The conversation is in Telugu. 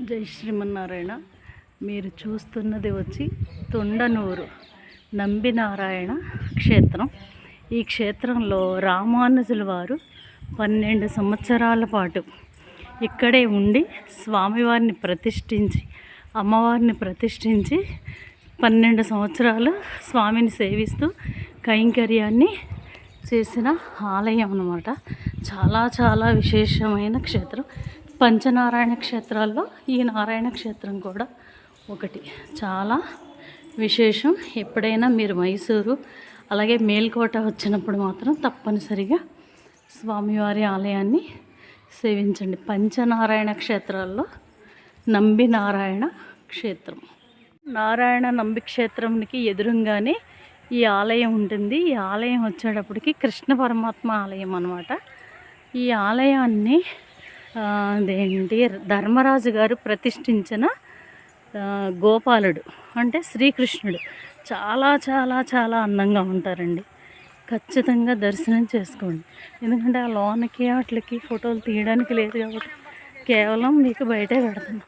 జై శ్రీమన్నారాయణ. మీరు చూస్తున్నది వచ్చి తొండనూరు నంబినారాయణ క్షేత్రం. ఈ క్షేత్రంలో రామానుజుల వారు పన్నెండు సంవత్సరాల పాటు ఇక్కడే ఉండి స్వామివారిని ప్రతిష్ఠించి అమ్మవారిని ప్రతిష్ఠించి పన్నెండు సంవత్సరాలు స్వామిని సేవిస్తూ కైంకర్యాన్ని చేసిన ఆలయం అన్నమాట. చాలా చాలా విశేషమైన క్షేత్రం. పంచనారాయణ క్షేత్రాల్లో ఈ నారాయణ క్షేత్రం కూడా ఒకటి. చాలా విశేషం. ఎప్పుడైనా మీరు మైసూరు అలాగే మేల్కోట వచ్చినప్పుడు మాత్రం తప్పనిసరిగా స్వామివారి ఆలయాన్ని సేవించండి. పంచనారాయణ క్షేత్రాల్లో నంబి నారాయణ క్షేత్రం. నారాయణ నంబి క్షేత్రంకి ఎదురుగానే ఈ ఆలయం ఉంటుంది. ఈ ఆలయం వచ్చేటప్పటికి కృష్ణ పరమాత్మ ఆలయం అనమాట ఈ ఆలయాన్ని అదేంటి? ధర్మరాజు గారు ప్రతిష్ఠించిన గోపాలుడు అంటే శ్రీకృష్ణుడు. చాలా చాలా చాలా అందంగా ఉంటారండి. ఖచ్చితంగా దర్శనం చేసుకోండి. ఎందుకంటే ఆ లోనకి వాటికి ఫోటోలు తీయడానికి లేదు కాబట్టి కేవలం మీకు బయటే పెడుతున్నాం